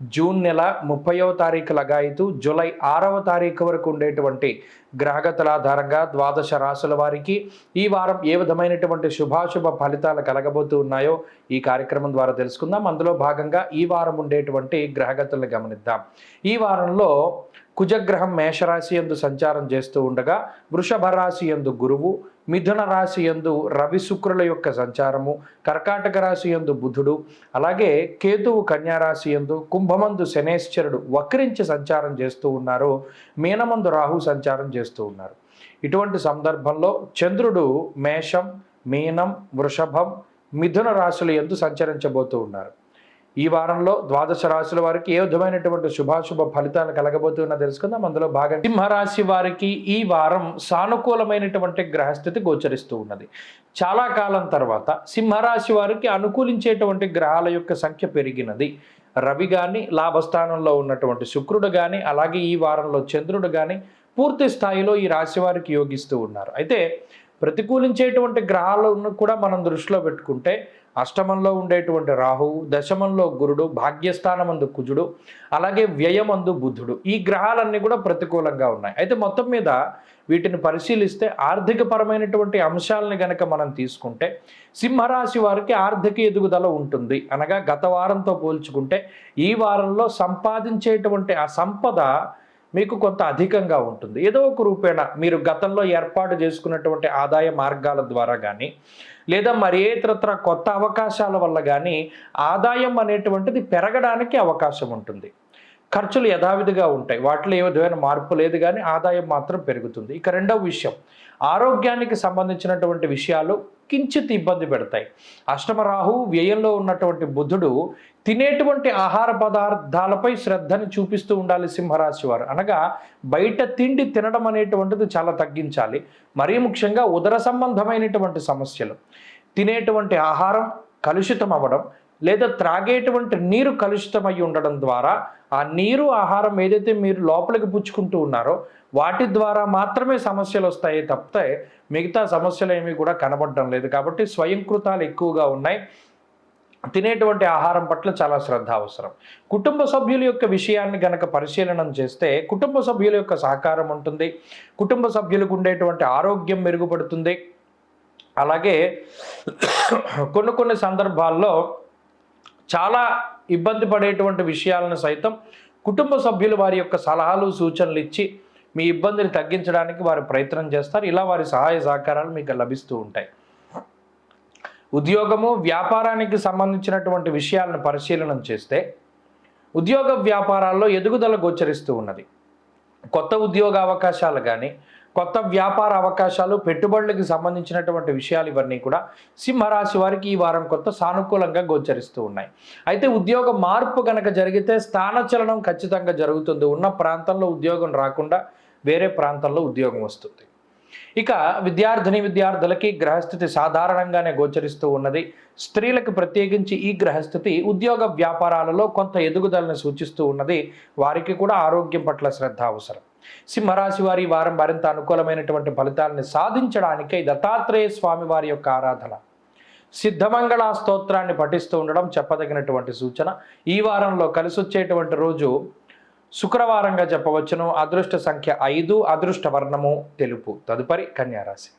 June నెల ముప్పైవ తారీఖు లగాయితూ జూలై ఆరవ తారీఖు వరకు ఉండేటువంటి గ్రహగతుల ఆధారంగా ద్వాదశ రాశుల వారికి ఈ వారం ఏ విధమైనటువంటి శుభాశుభ ఫలితాలు కలగబోతూ ఉన్నాయో ఈ కార్యక్రమం ద్వారా తెలుసుకుందాం. అందులో భాగంగా ఈ వారం ఉండేటువంటి గ్రహగతులను గమనిద్దాం. ఈ వారంలో కుజగ్రహం మేషరాశి ఎందు సంచారం చేస్తూ ఉండగా వృషభ రాశి ఎందు గురువు మిథున రాశి ఎందు రవి శుక్రుల యొక్క సంచారము కర్కాటక రాశి ఎందు బుధుడు అలాగే కేతువు కన్యారాశి ఎందు కుంభమందు శనేశ్వరుడు వక్రించి సంచారం చేస్తూ ఉన్నారు మీనమందు రాహు సంచారం చేస్తూ ఉన్నారు. ఇటువంటి సందర్భంలో చంద్రుడు మేషం మీనం వృషభం మిథున రాశుల ఎందు సంచరించబోతూ ఉన్నారు. ఈ వారంలో ద్వాదశ రాశుల వారికి ఏ విధమైనటువంటి శుభాశుభ ఫలితాలు కలగబోతున్నా తెలుసుకుందాం. అందులో భాగం సింహరాశి వారికి ఈ వారం సానుకూలమైనటువంటి గ్రహస్థితి గోచరిస్తూ ఉన్నది. చాలా కాలం తర్వాత సింహరాశి వారికి అనుకూలించేటువంటి గ్రహాల యొక్క సంఖ్య పెరిగినది. రవి కానీ లాభస్థానంలో ఉన్నటువంటి శుక్రుడు కానీ అలాగే ఈ వారంలో చంద్రుడు కానీ పూర్తి స్థాయిలో ఈ రాశి వారికి యోగిస్తూ ఉన్నారు. అయితే ప్రతికూలించేటువంటి గ్రహాలను కూడా మనం దృష్టిలో పెట్టుకుంటే అష్టమంలో ఉండేటువంటి రాహువు దశమంలో గురుడు భాగ్యస్థానమందు కుజుడు అలాగే వ్యయమందు బుధుడు. ఈ గ్రహాలన్నీ కూడా ప్రతికూలంగా ఉన్నాయి. అయితే మొత్తం మీద వీటిని పరిశీలిస్తే ఆర్థికపరమైనటువంటి అంశాలని గనక మనం తీసుకుంటే సింహరాశి వారికి ఆర్థిక ఎదుగుదల ఉంటుంది. అనగా గత వారంతో పోల్చుకుంటే ఈ వారంలో సంపాదించేటువంటి ఆ సంపద మీకు కొంత అధికంగా ఉంటుంది. ఏదో ఒక రూపేణ మీరు గతంలో ఏర్పాటు చేసుకున్నటువంటి ఆదాయ మార్గాల ద్వారా కానీ లేదా మరి ఇతరత్ర కొత్త అవకాశాల వల్ల కానీ ఆదాయం అనేటువంటిది పెరగడానికి అవకాశం ఉంటుంది. ఖర్చులు యథావిధిగా ఉంటాయి. వాటిలో ఏ విధమైన మార్పు లేదు కానీ ఆదాయం మాత్రం పెరుగుతుంది. ఇక రెండవ విషయం ఆరోగ్యానికి సంబంధించినటువంటి విషయాలు కించిత్ ఇబ్బంది పెడతాయి. అష్టమరాహు వ్యయంలో ఉన్నటువంటి బుధుడు తినేటువంటి ఆహార పదార్థాలపై శ్రద్ధని చూపిస్తూ ఉండాలి సింహరాశి వారు. అనగా బయట తిండి తినడం అనేటువంటిది చాలా తగ్గించాలి. మరీ ముఖ్యంగా ఉదర సంబంధమైనటువంటి సమస్యలు. తినేటువంటి ఆహారం కలుషితం అవ్వడం లేదా త్రాగేటువంటి నీరు కలుషితమై ఉండడం ద్వారా ఆ నీరు ఆహారం ఏదైతే మీరు లోపలికి పుచ్చుకుంటూ ఉన్నారో వాటి ద్వారా మాత్రమే సమస్యలు వస్తాయి తప్పితే మిగతా సమస్యలు ఏమీ కూడా కనబడడం లేదు. కాబట్టి స్వయంకృతాలు ఎక్కువగా ఉన్నాయి. తినేటువంటి ఆహారం పట్ల చాలా శ్రద్ధ అవసరం. కుటుంబ సభ్యుల యొక్క విషయాన్ని గనక పరిశీలనం చేస్తే కుటుంబ సభ్యుల యొక్క సహకారం ఉంటుంది. కుటుంబ సభ్యులకు ఉండేటువంటి ఆరోగ్యం మెరుగుపడుతుంది. అలాగే కొన్ని కొన్ని సందర్భాల్లో చాలా ఇబ్బంది పడేటువంటి విషయాలను సైతం కుటుంబ సభ్యులు వారి యొక్క సలహాలు సూచనలు ఇచ్చి మీ ఇబ్బందిని తగ్గించడానికి వారు ప్రయత్నం చేస్తారు. ఇలా వారి సహాయ సహకారాలు మీకు లభిస్తూ ఉంటాయి. ఉద్యోగము వ్యాపారానికి సంబంధించినటువంటి విషయాలను పరిశీలన చేస్తే ఉద్యోగ వ్యాపారాల్లో ఎదుగుదల గోచరిస్తూ ఉన్నది. కొత్త ఉద్యోగ అవకాశాలు కానీ కొత్త వ్యాపార అవకాశాలు పెట్టుబడులకు సంబంధించినటువంటి విషయాలు ఇవన్నీ కూడా సింహరాశి వారికి ఈ వారం కొత్త సానుకూలంగా గోచరిస్తూ ఉన్నాయి. అయితే ఉద్యోగ మార్పు కనుక జరిగితే స్థానచలనం ఖచ్చితంగా జరుగుతుంది. ఉన్న ప్రాంతంలో ఉద్యోగం రాకుండా వేరే ప్రాంతంలో ఉద్యోగం వస్తుంది. ఇక విద్యార్థిని విద్యార్థులకి గ్రహస్థితి సాధారణంగానే గోచరిస్తూ ఉన్నది. స్త్రీలకు ప్రత్యేకించి ఈ గ్రహస్థితి ఉద్యోగ వ్యాపారాలలో కొంత ఎదుగుదలను సూచిస్తూ ఉన్నది. వారికి కూడా ఆరోగ్యం పట్ల శ్రద్ధ అవసరం. సింహరాశి వారి వారం మరింత అనుకూలమైనటువంటి ఫలితాలను సాధించడానికై దత్తాత్రేయ స్వామి వారి యొక్క ఆరాధన. సిద్ధమంగళ స్తోత్రాన్ని పఠిస్తూ ఉండడం చెప్పదగినటువంటి సూచన. ఈ వారంలో కలిసి వచ్చేటువంటి రోజు శుక్రవారంగా చెప్పవచ్చును. అదృష్ట సంఖ్య ఐదు అదృష్ట వర్ణము తెలుపు. తదుపరి కన్యారాశి.